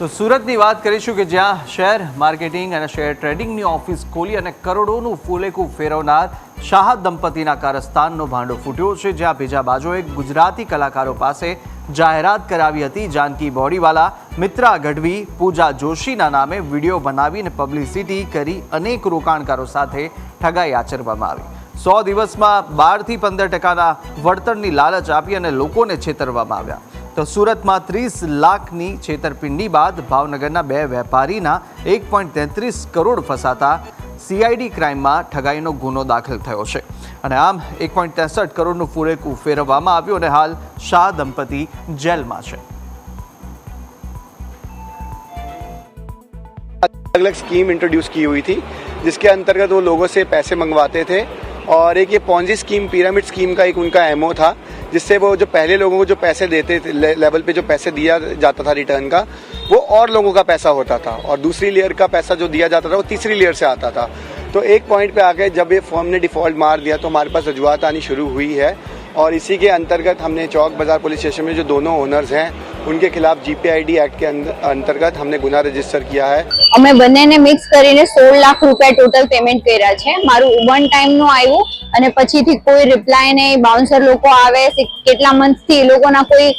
તો સુરતની વાત કરીશું કે જ્યાં શેર માર્કેટિંગ અને શેર ટ્રેડિંગની ઓફિસ ખોલી અને કરોડોનું ફૂલેકું ફેરવનાર શાહ દંપતીના કારસ્તાનનો ભાંડો ફૂટ્યો છે, જ્યાં બીજા બાજુએ ગુજરાતી કલાકારો પાસે જાહેરાત કરાવી હતી. જાનકી બોડીવાલા, મિત્રા ગઢવી, પૂજા જોશીના નામે વીડિયો બનાવીને પબ્લિસિટી કરી અનેક રોકાણકારો સાથે ઠગાઈ આચરવામાં આવી. સો દિવસમાં બારથી પંદર ટકાના વળતરની લાલચ આપી અને લોકોને છેતરવામાં આવ્યા. તો સુરતમાં ત્રીસ લાખની છેતરપિંડી બાદ ભાવનગરના બે વેપારીના એક પોઈન્ટ તેત્રીસ કરોડ ફસાતા સીઆઈડી ક્રાઇમમાં ઠગાઈનો ગુનો દાખલ થયો છે અને આમ એક પોઈન્ટ ત્રેસઠ કરોડનું ફૂલેકું ફેરવવામાં આવ્યું અને હાલ શાહ દંપતી જેલમાં છે अलग अलग स्कीम इंट्रोड्यूस की हुई थी जिसके अंतर्गत वो लोगों से पैसे मंगवाते थे और एक ये पौजी स्कीम पिरामिड स्कीम का एक उनका एमओ था जिससे वो जो पहले लोगों को जो पैसे देते थे ले, लेवल पे जो पैसे दिया जाता था रिटर्न का वो और लोगों का पैसा होता था। और दूसरी लेयर का पैसा जो दिया जाता था वो तीसरी लेयर से आता था। तो एक पॉइंट पे आके जब ये फॉर्म ने डिफ़ॉल्ट मार दिया तो हमारे पास रजुआत आनी शुरू हुई है। और इसी के अंतर्गत हमने चौक बाजार पुलिस स्टेशन में जो दोनों ओनर्स हैं उनके खिलाफ जीपीआईडी एक्ट के अंद- अंतर्गत हमने गुना रजिस्टर किया है અમે બંનેને મિક્સ કરીને સોળ લાખ રૂપિયા ટોટલ પેમેન્ટ કર્યા છે મારું વન ટાઈમ નું આવ્યું અને પછીથી કોઈ રિપ્લાય નહીં બાઉન્સર લોકો આવે છે, કેટલા મંથથી એ લોકોના કોઈ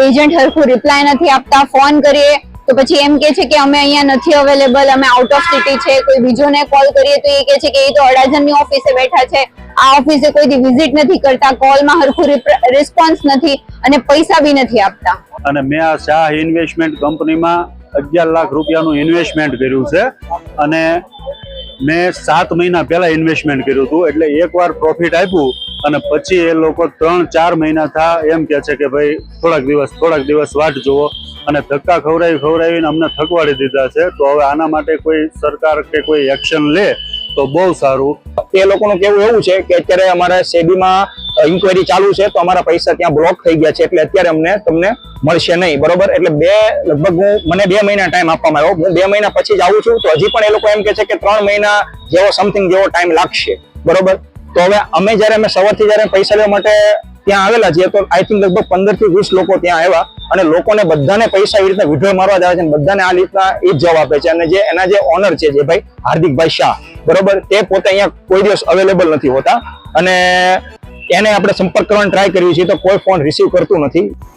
એજન્ટ હરખું રિપ્લાય નથી આપતા ફોન કરીએ તો પછી એમ કે છે કે અમે અહીંયા નથી અવેલેબલ અમે આઉટ ઓફ સિટી છે. કોઈ બીજોને કોલ કરીએ તો એ કે છે કે એ તો અડાજણની ઓફિસે બેઠા છે. આ ઓફિસે કોઈ વિઝિટ નથી કરતા કોલમાં હરખું રિસ્પોન્સ નથી અને પૈસા બી નથી આપતા. અને મેં આ શાહ ઇન્વેસ્ટમેન્ટ કંપનીમાં અગિયાર લાખ રૂપિયાનું ઇન્વેસ્ટમેન્ટ કર્યું છે. અને મેં સાત મહિના પહેલા ઇન્વેસ્ટમેન્ટ કર્યું હતું, એટલે એકવાર પ્રોફિટ આપ્યું અને પછી એ લોકો ત્રણ ચાર મહિના થા એમ કે છે કે ભાઈ થોડાક દિવસ થોડાક દિવસ વાટ જુઓ. અને ધક્કા ખવડાવી ખવડાવીને અમને થકવાડી દીધા છે, તો હવે આના માટે કોઈ સરકાર કે કોઈ એક્શન લે તો બહુ સારું. તે લોકોનું કેવું એવું છે કે અત્યારે અમારા સેબીમાં ઇન્કવાયરી ચાલુ છે, તો અમારા પૈસા ત્યાં બ્લોક થઈ ગયા છે, એટલે અત્યારે અમને તમને મળશે નહીં, બરોબર? એટલે બે, લગભગ હું, મને બે મહિના ટાઈમ આપવામાં આવ્યો. હું બે મહિના પછી જ આવું છું, તો હજી પણ એ લોકો એમ કે છે કે ત્રણ મહિના જેવો સમથિંગ જેવો ટાઈમ લાગશે, બરોબર? તો હવે અમે જ્યારે અમે સવારથી જ્યારે પૈસા લેવા માટે ત્યાં આવેલા છે. તો આઈ થિંક લગભગ પંદરથી વીસ લોકો ત્યાં આવ્યા અને લોકોને બધાને પૈસા એવી રીતના વિડ્રો મારવા જાય છે બધાને આ રીતના એ જવાબ આપે છે. અને જે એના જે ઓનર છે જે ભાઈ, હાર્દિકભાઈ શાહ, બરોબર? તે પોતે અહીંયા કોઈ દિવસ અવેલેબલ નથી હોતા. અને એને આપણે સંપર્ક કરવાનો ટ્રાય કરીએ છીએ તો કોઈ ફોન રિસીવ કરતું નથી.